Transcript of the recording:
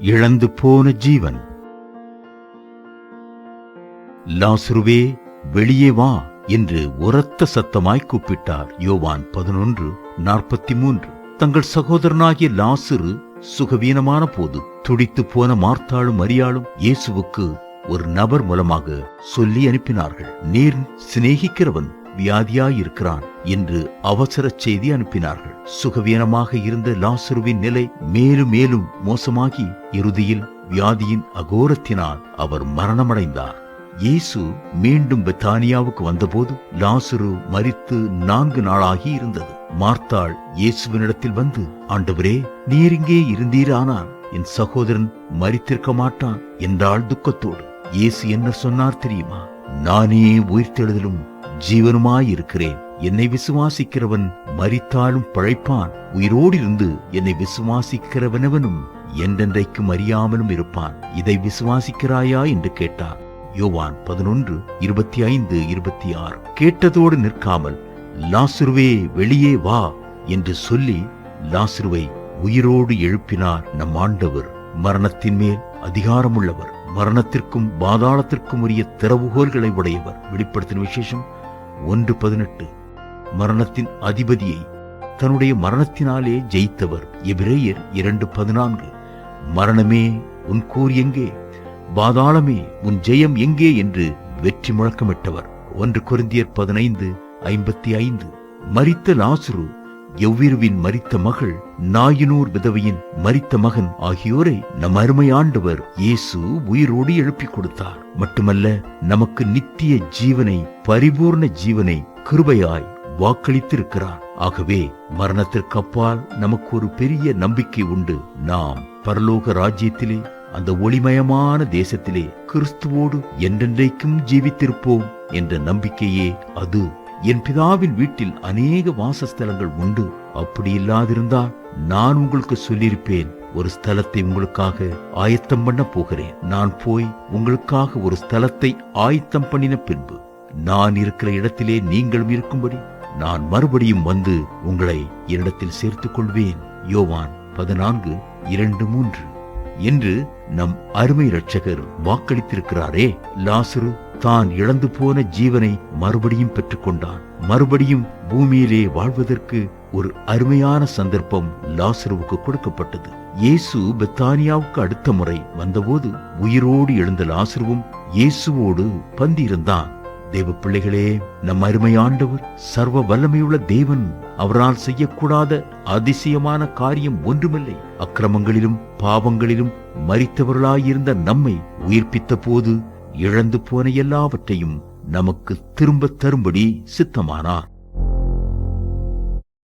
இழந்து போன ஜீவன். லாசுருவே வெளியே வா என்று உரத்த சத்தமாய் கூப்பிட்டார் யோவான் பதினொன்று நாற்பத்தி மூன்று தங்கள் சகோதரனாகிய லாசுரு சுகவீனமான போது துடித்து போன மார்த்தாளும் மரியாளும் இயேசுவுக்கு ஒரு நபர் மூலமாக சொல்லி அனுப்பினார்கள். நீர் சிநேகிக்கிறவன் வியாதியாயிருக்கிறான் என்று அவசர செய்தி அனுப்பினார்கள். சுகவீனமாக இருந்த லாசுருவின் நிலை மேலும் மேலும் மோசமாகி இறுதியில் வியாதியின் அகோரத்தினால் அவர் மரணமடைந்தார். இயேசு மீண்டும் பெத்தானியாவுக்கு வந்தபோது லாசுரு மரித்து நான்கு நாளாகி இருந்தது. மார்த்தாள் இயேசுவினிடத்தில் வந்து ஆண்டவரே நீர் இங்கே இருந்தீரானால் என் சகோதரன் மரித்திருக்க மாட்டான் என்றாள் துக்கத்தோடு. இயேசு என்ன சொன்னார் தெரியுமா? நானே உயிர்த்தெழுதலும் ஜீவனுமாயிருக்கிறேன். என்னை விசுவாசிக்கிறவன் மறித்தாலும் பழைப்பான். உயிரோடு இருந்து என்னை விசுவாசிக்கிறவனவனும் என்றென்றைக்கும் அறியாமலும் இருப்பான். இதை விசுவாசிக்கிறாயா? என்று கேட்டார் யோவான் பதினொன்று இருபத்தி ஐந்து இருபத்தி ஆறு கேட்டதோடு நிற்காமல் லாசுருவே வெளியே வா என்று சொல்லி லாசுருவை உயிரோடு எழுப்பினார் நம் ஆண்டவர். மரணத்தின் மேல் அதிகாரமுள்ளவர். மரணத்திற்கும் பாதாளத்திற்கும் உரிய திறவுகோல்களை உடையவர். வெளிப்படுத்தின விசேஷம் ஒன்று பதினெட்டு. மரணத்தின் அதிபதியை தன்னுடைய மரணத்தினாலே ஜெயித்தவர். எபிரேயர் இரண்டு பதினான்கு. மரணமே உன் கூர் எங்கே? பாதாளமே உன் ஜெயம் எங்கே? என்று வெற்றி முழக்கமிட்டவர். ஒன்று குருந்தியர் பதினைந்து ஐம்பத்தி ஐந்து. மரித்த லாசுரு எவ்விருவின் மரித்த மகள் நாயினூர் விதவையின் மரித்த மகன் ஆகியோரை நம் அருமை ஆண்டவர் இயேசு உயிரோடு எழுப்பிக் கொடுத்தார். மட்டுமல்ல நமக்கு நித்திய ஜீவனை பரிபூர்ண ஜீவனை கிருபையாய் வாக்களித்திருக்கிறார் ஆகவே மரணத்திற்கு அப்பால் நமக்கு ஒரு பெரிய நம்பிக்கை உண்டு. நாம் பரலோக ராஜ்யத்திலே அந்த ஒளிமயமான தேசத்திலே கிறிஸ்துவோடு என்றென்றைக்கும் ஜீவித்திருப்போம் என்ற நம்பிக்கையே அது. என் பிதாவின் வீட்டில் அநேக வாசஸ்தலங்கள் உண்டு. அப்படி இல்லாதிருந்தால் நான் உங்களுக்கு சொல்லியிருப்பேன் ஒரு ஸ்தலத்தை உங்களுக்காக ஆயத்தம் பண்ண போகிறேன். நான் போய் உங்களுக்காக ஒரு ஸ்தலத்தை ஆயத்தம் பண்ணின பின்பு நான் இருக்கிற இடத்திலே நீங்களும் இருக்கும்படி. நான் மறுபடியும் வந்து உங்களை என்னிடத்தில் சேர்த்துக் கொள்வேன் யோவான் பதினான்கு இரண்டு மூன்று. என்று நம் அருமை இரட்சகர் வாக்களித்திருக்கிறாரே லாசுரு தான் இழந்து போன ஜீவனை மறுபடியும் பெற்றுக்கொண்டான். மறுபடியும் பூமியிலே வாழ்வதற்கு ஒரு அருமையான சந்தர்ப்பம் லாசுருவுக்கு கொடுக்கப்பட்டது. இயேசு பெத்தானியாவுக்கு அடுத்த முறை வந்தபோது உயிரோடு எழுந்த லாசுருவும் இயேசுவோடு பந்தியிருந்தான் தேவ பிள்ளைகளே நம் அருமை ஆண்டவர் சர்வ வல்லமையுள்ள தேவன் அவரால் செய்யக்கூடாத அதிசயமான காரியம் ஒன்றுமில்லை. அக்கிரமங்களிலும் பாவங்களிலும் மறித்தவர்களாயிருந்த நம்மை உயிர்ப்பித்த போது இழந்து போன எல்லாவற்றையும் நமக்கு திரும்பத் தரும்படி சித்தமானார்.